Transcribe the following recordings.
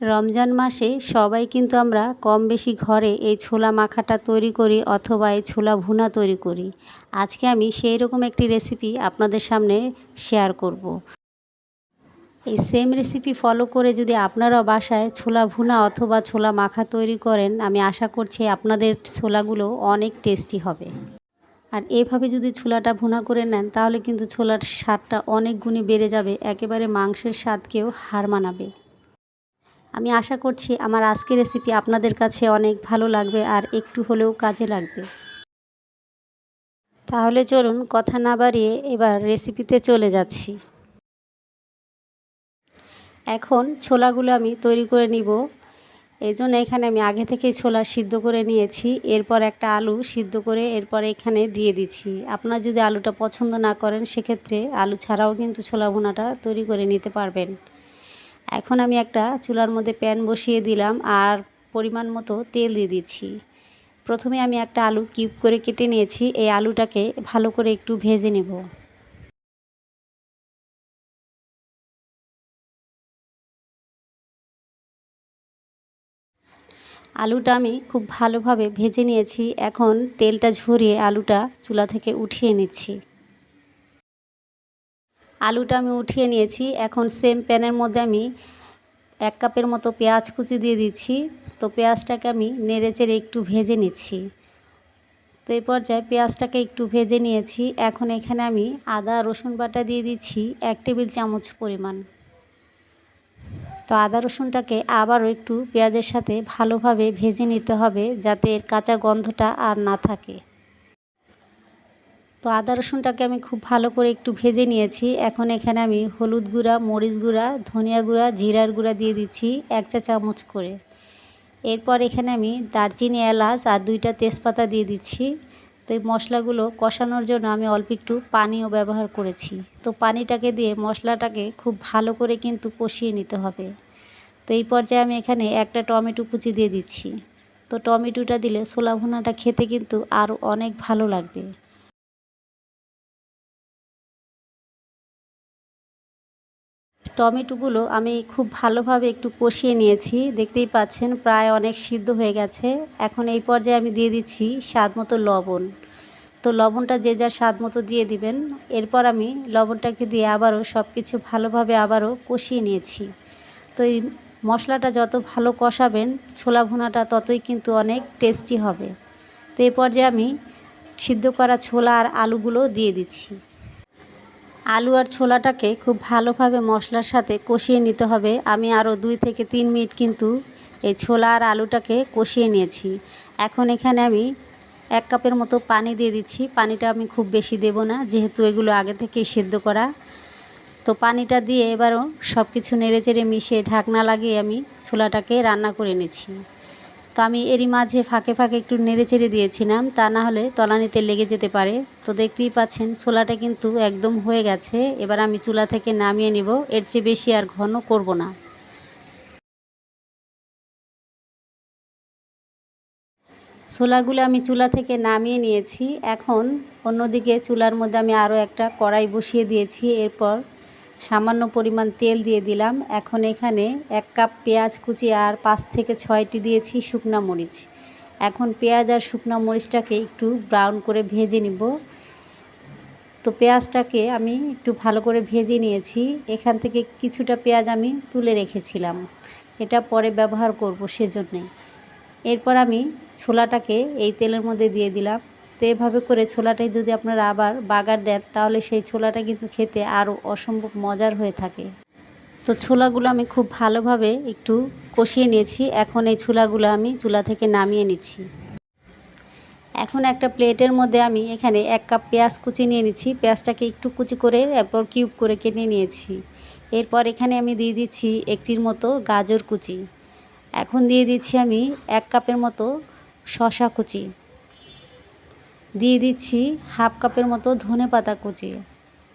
রমজান মাসে সবাই কিন্তু আমরা কম বেশি ঘরে এই ছোলা মাখাটা তৈরি করি অথবা এই ছোলা ভুনা তৈরি করি। আজকে আমি সেই রকম একটি রেসিপি আপনাদের সামনে শেয়ার করব। এই সেম রেসিপি ফলো করে যদি আপনারাও বাসায় ছোলা ভুনা অথবা ছোলা মাখা তৈরি করেন, আমি আশা করছি আপনাদের ছোলাগুলো অনেক টেস্টি হবে। আর এভাবে যদি ছোলাটা ভুনা করে নেন, তাহলে কিন্তু ছোলার স্বাদটা অনেক গুণে বেড়ে যাবে, একেবারে মাংসের স্বাদকেও হার মানাবে। আমি আশা করছি আমার আজকের রেসিপি আপনাদের কাছে অনেক ভালো লাগবে আর একটু হলেও কাজে লাগবে। তাহলে চলুন কথা না বাড়িয়ে এবার রেসিপিতে চলে যাচ্ছি। এখন ছোলাগুলো আমি তৈরি করে নিব। এই জন্য এখানে আমি আগে থেকেই ছোলা সিদ্ধ করে নিয়েছি। এরপর একটা আলু সিদ্ধ করে এরপর এখানে দিয়ে দিচ্ছি। আপনার যদি আলুটা পছন্দ না করেন, সেক্ষেত্রে আলু ছাড়াও কিন্তু ছোলা ভুনাটা তৈরি করে নিতে পারবেন। এখন আমি একটা চুলার মধ্যে প্যান বসিয়ে দিলাম আর পরিমাণ মতো তেল দিয়ে দিচ্ছি। প্রথমে আমি একটা আলু কিউব করে কেটে নিয়েছি। এই আলুটাকে ভালো করে একটু ভেজে নেব। আলুটা আমি খুব ভালোভাবে ভেজে নিয়েছি। এখন তেলটা ঝরিয়ে আলুটা চুলা থেকে উঠিয়ে নিচ্ছি। আলুটা আমি উঠিয়ে নিয়েছি। এখন সেম প্যানের মধ্যে আমি এক কাপের মতো পেঁয়াজ কুচি দিয়ে দিচ্ছি। তো পেঁয়াজটাকে আমি নেড়ে চেড়ে একটু ভেজে নিচ্ছি। তো এই পর্যায়ে পেঁয়াজটাকে একটু ভেজে নিয়েছি। এখন এখানে আমি আদা, রসুন বাটা দিয়ে দিচ্ছি এক টেবিল চামচ পরিমাণ। তো আদা, রসুনটাকে আবারও একটু পেঁয়াজের সাথে ভালোভাবে ভেজে নিতে হবে যাতে এর কাঁচা গন্ধটা আর না থাকে। তো আদা রসুনটাকে আমি খুব ভালো করে একটু ভেজে নিয়েছি। এখন এখানে আমি হলুদ গুঁড়া, মরিচ গুঁড়া, ধনিয়া গুঁড়া, জিরার গুঁড়া দিয়ে দিচ্ছি এক চা চামচ করে। এরপর এখানে আমি দারচিনি, এলাচ আর দুইটা তেজপাতা দিয়ে দিচ্ছি। তো এই মশলাগুলো কষানোর জন্য আমি অল্প একটু পানিও ব্যবহার করেছি। তো পানিটাকে দিয়ে মশলাটাকে খুব ভালো করে কিন্তু কষিয়ে নিতে হবে। তো এই পর্যায়ে আমি এখানে একটা টমেটো কুচি দিয়ে দিচ্ছি। তো টমেটোটা দিলে ছোলা ভুনাটা খেতে কিন্তু আরও অনেক ভালো লাগবে। টমেটোগুলো আমি খুব ভালোভাবে একটু কষিয়ে নিয়েছি। দেখতেই পাচ্ছেন প্রায় অনেক সিদ্ধ হয়ে গেছে। এখন এই পর্যায়ে আমি দিয়ে দিচ্ছি স্বাদ মতো লবণ। তো লবণটা যে যার স্বাদ মতো দিয়ে দিবেন। এরপর আমি লবণটাকে দিয়ে আবারও সব কিছু ভালোভাবে আবারও কষিয়ে নিয়েছি। তো এই মশলাটা যত ভালো কষাবেন, ছোলা ভুনাটা ততই কিন্তু অনেক টেস্টি হবে। তো এই পর্যায়ে আমি সিদ্ধ করা ছোলা আর আলুগুলো দিয়ে দিচ্ছি। আলু আর ছোলাটাকে খুব ভালোভাবে মশলার সাথে কষিয়ে নিতে হবে। আমি আরও দুই থেকে তিন মিনিট কিন্তু এই ছোলা আর আলুটাকে কষিয়ে নিয়েছি। এখন এখানে আমি এক কাপের মতো পানি দিয়ে দিচ্ছি। পানিটা আমি খুব বেশি দেব না, যেহেতু এগুলো আগে থেকেই সেদ্ধ করা। তো পানিটা দিয়ে এবারও সব কিছু নেড়ে চেড়ে মিশিয়ে ঢাকনা লাগিয়ে আমি ছোলাটাকে রান্না করে নিচ্ছি। তো আমি এরই মাঝে ফাঁকে ফাঁকে একটু নেড়ে চেড়ে দিয়েছিলাম। তা না হলে তলানিতে লেগে যেতে পারে। তো দেখতেই পাচ্ছেন ছোলাটা কিন্তু একদম হয়ে গেছে। এবার আমি চুলা থেকে নামিয়ে নিব। এর চেয়ে বেশি আর ঘন করব না। ছোলাগুলো আমি চুলা থেকে নামিয়ে নিয়েছি। এখন অন্যদিকে চুলার মধ্যে আমি আরও একটা কড়াই বসিয়ে দিয়েছি। এরপর সামান্য পরিমাণ তেল দিয়ে দিলাম। এখন এখানে এক কাপ পেঁয়াজ কুচি আর পাঁচ থেকে ছয়টি দিয়েছি শুকনা মরিচ। এখন পেঁয়াজ আর শুকনো মরিচটাকে একটু ব্রাউন করে ভেজে নিব। তো পেঁয়াজটাকে আমি একটু ভালো করে ভেজে নিয়েছি। এখান থেকে কিছুটা পেঁয়াজ আমি তুলে রেখেছিলাম। এটা পরে ব্যবহার করব সেজন্যে। এরপর আমি ছোলাটাকে এই তেলের মধ্যে দিয়ে দিলাম। তো এভাবে করে ছোলাটাই যদি আপনারা আবার বাগার দেন, তাহলে সেই ছোলাটা কিন্তু খেতে আরও অসম্ভব মজার হয়ে থাকে। তো ছোলাগুলো আমি খুব ভালোভাবে একটু কষিয়ে নিয়েছি। এখন এই ছোলাগুলো আমি চুলা থেকে নামিয়ে নিচ্ছি। এখন একটা প্লেটের মধ্যে আমি এখানে এক কাপ পেঁয়াজ কুচি নিয়ে নিচ্ছি। পেঁয়াজটাকে একটু কুচি করে এরপর কিউব করে কেটে নিয়েছি। এরপর এখানে আমি দিয়ে দিচ্ছি একটির মতো গাজর কুচি। এখন দিয়ে দিচ্ছি আমি এক কাপের মতো শশা কুচি। দিয়ে দিচ্ছি হাফ কাপের মতো ধনে পাতা কুচি।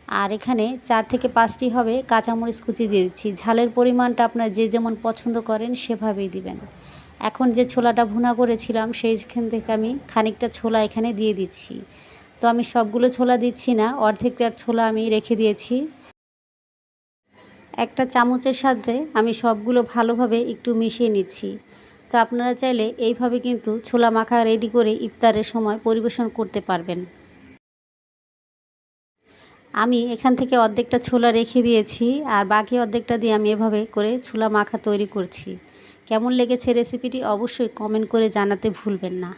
আর এখানে চার থেকে পাঁচটি হবে কাঁচামরিচ কুচি দিয়ে দিচ্ছি। ঝালের পরিমাণটা আপনার যে যেমন পছন্দ করেন সেভাবেই দিবেন। এখন যে ছোলাটা ভুনা করেছিলাম সেইখান থেকে আমি খানিকটা ছোলা এখানে দিয়ে দিচ্ছি। তো আমি সবগুলো ছোলা দিচ্ছি না, অর্ধেকটার ছোলা আমি রেখে দিয়েছি। একটা চামচের সাথে আমি সবগুলো ভালোভাবে একটু মিশিয়ে নিচ্ছি। তো আপনারা চাইলে এইভাবে কিন্তু ছোলা মাখা রেডি করে ইফতারের সময় পরিবেশন করতে পারবেন। আমি এখান থেকে অর্ধেকটা ছোলা রেখে দিয়েছি আর বাকি অর্ধেকটা দিয়ে আমি এভাবে করে ছোলা মাখা তৈরি করছি। কেমন লেগেছে রেসিপিটি অবশ্যই কমেন্ট করে জানাতে ভুলবেন না।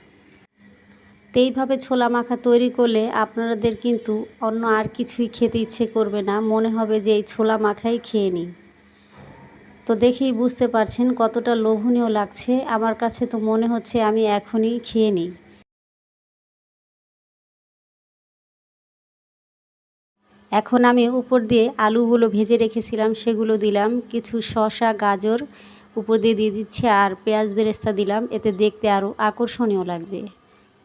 তো এইভাবে ছোলা মাখা তৈরি করলে আপনাদের কিন্তু অন্য আর কিছুই খেতে ইচ্ছে করবে না। মনে হবে যে এই ছোলা মাখাই খেয়ে নিই। তো দেখেই বুঝতে পারছেন কতটা লোভনীয় লাগছে। আমার কাছে তো মনে হচ্ছে আমি এখনই খেয়ে নিই। এখন আমি উপর দিয়ে আলুগুলো ভেজে রেখেছিলাম, সেগুলো দিলাম, কিছু শসা, গাজর উপর দিয়ে দিয়ে দিচ্ছি আর পেঁয়াজ বেরেস্তা দিলাম, এতে দেখতে আরও আকর্ষণীয় লাগবে।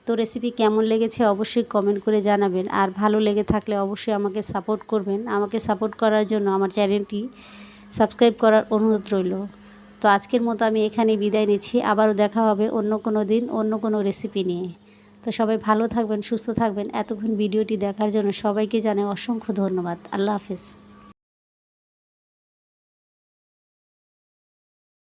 তো রেসিপি কেমন লেগেছে অবশ্যই কমেন্ট করে জানাবেন, আর ভালো লেগে থাকলে অবশ্যই আমাকে সাপোর্ট করবেন। আমাকে সাপোর্ট করার জন্য আমার চ্যানেলটি সাবস্ক্রাইব করার অনুরোধ রইল। তো আজকের মতো আমি এখানে বিদায় নিচ্ছি। আবারও দেখা হবে অন্য কোনো দিন, অন্য কোনো রেসিপি নিয়ে। তো সবাই ভালো থাকবেন, সুস্থ থাকবেন। এতক্ষণ ভিডিওটি দেখার জন্য সবাইকে জানাই অসংখ্য ধন্যবাদ। আল্লাহ হাফিজ।